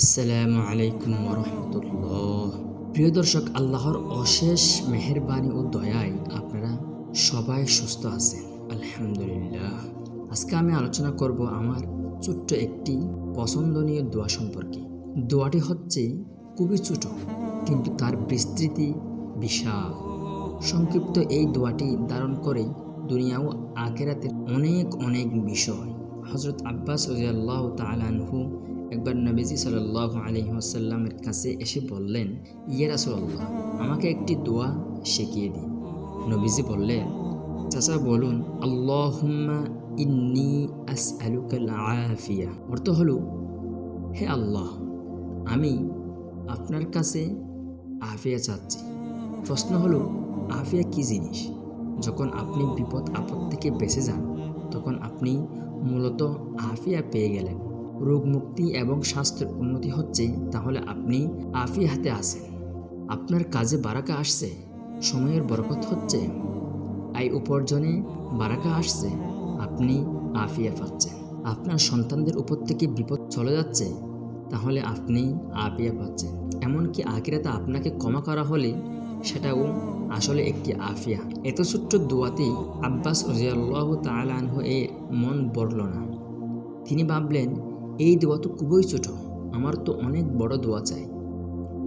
আসসালামু আলাইকুম রহমতুল্লাহ প্রিয় দর্শক, আল্লাহর অশেষ মেহেরবানি ও দয়ায় আপনারা সবাই সুস্থ আছেন। আলহামদুলিল্লাহ। আজকে আমি আলোচনা করব আমার ছোট্ট একটি পছন্দনীয় দোয়া সম্পর্কে। দোয়াটি হচ্ছে, খুবই ছোট, কিন্তু তার বিস্তৃতি বিশাল। সংক্ষিপ্ত এই দোয়াটি ধারণ করে দুনিয়া ও আখেরাতের অনেক অনেক বিষয়। হজরত আব্বাস রাজিয়াল্লাহ তালানহু একবার নবীজি সাল্লাহ আলহিহাসাল্লামের কাছে এসে বললেন ইয়ে রাসুল্লাহ আমাকে একটি দোয়া শিখিয়ে দিন। নবীজি বললেন, চাচা, বলুন, আল্লাহুম্মা আফিয়া। অর্থ হলো, হে আল্লাহ, আমি আপনার কাছে আফিয়া চাচ্ছি। প্রশ্ন হলো, আফিয়া কি জিনিস? যখন আপনি বিপদ আপদ থেকে বেঁচে যান, তখন আপনি মূলত আফিয়া পেয়ে গেলেন। রোগ মুক্তি এবং স্বাস্থ্যের উন্নতি হচ্ছে, তাহলে আপনি আফিয়া হাতে আছেন। আপনার কাজে বারাকা আসছে, সময়ের বরকত হচ্ছে। আয় উপার্জনে বারাকা আসছে, আপনি আফিয়া পাচ্ছেন। আপনার সন্তানদের উপর থেকে বিপদ চলে যাচ্ছে, তাহলে আপনি আফিয়া পাচ্ছেন। এমনকি আকিরাতে আপনাকে ক্ষমা করা হলে সেটাও আসলে একটি আফিয়া। এত ছোট্ট দোয়াতেই আব্বাস রাজিয়াল্লাহ তালানহ এ মন বড়ল না। তিনি ভাবলেন এই দোয়া তো খুবই ছোট। আমার তো অনেক বড় দোয়া চাই।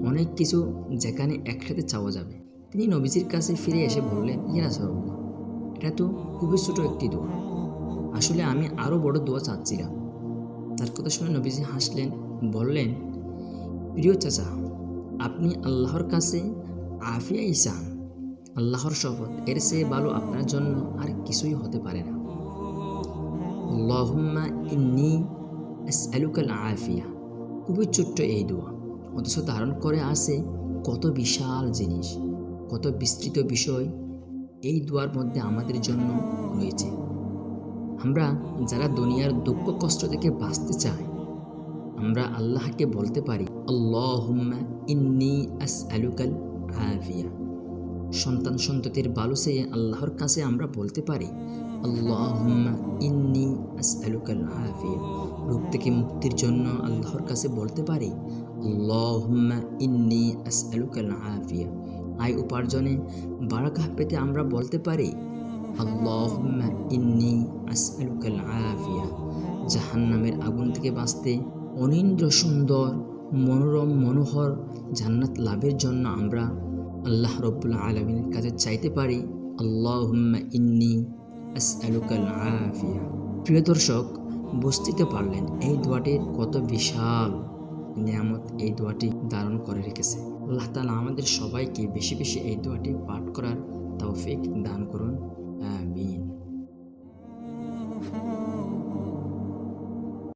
অনেক কিছু যেখানে একসাথে চাওয়া যাবে। তিনি নবীজির কাছে ফিরে এসে বললেন, ইয়া সরল্লাহ এটা তো খুবই ছোট একটি দোয়া। আসলে আমি আরও বড় দোয়া চাচ্ছিলাম। তার কথা শুনে নবীজি হাসলেন, বললেন, প্রিয় চাচা, আপনি আল্লাহর কাছে আফিয়াই চান আল্লাহর শপথ, এর চেয়ে ভালো আপনার জন্য আর কিছুই হতে পারে না। আল্লাহুম্মা ইন্নি আসআলুকাল আফিয়া খুবই ছোট্ট এই দোয়া। অথচ ধারণ করে আসে কত বিশাল জিনিস, কত বিস্তৃত বিষয় এই দোয়ার মধ্যে আমাদের জন্য রয়েছে। আমরা যারা দুনিয়ার দুঃখ কষ্ট থেকে বাঁচতে চাই, আমরা আল্লাহকে বলতে পারি, আল্লাহুম্মা ইন্নি আসআলুকাল আফিয়া। সন্তান সন্ততির বালুসে আল্লাহর কাছে আমরা বলতে পারি, আল্লাহুম্মা ইন্নি আসআলুকাল আফিয়া রোগ থেকে মুক্তির জন্য আল্লাহর কাছে বলতে পারি, আল্লাহুম্মা ইন্নি আসআলুকাল আফিয়া আয় উপার্জনে বারাকা পেতে আমরা বলতে পারি, আল্লাহুম্মা ইন্নি আসআলুকাল আফিয়া জাহান্নামের আগুন থেকে বাঁচতে অনিন্দ্র সুন্দর, মনোরম, মনোহর জান্নাত লাভের জন্য আমরা আল্লাহ রব্বুল্লা আলমিনের কাছে চাইতে পারি, আল্লাহুম্মা ইন্নি আসআলুকাল আফিয়া প্রিয় দর্শক, বুঝতে পারলেন এই দোয়াটির কত বিশাল নিয়ামত এই দোয়াটি ধারণ করে রেখেছে। আল্লাহ তালা আমাদের সবাইকে বেশি বেশি এই দোয়াটি পাঠ করার তৌফিক দান করুন। আমিন।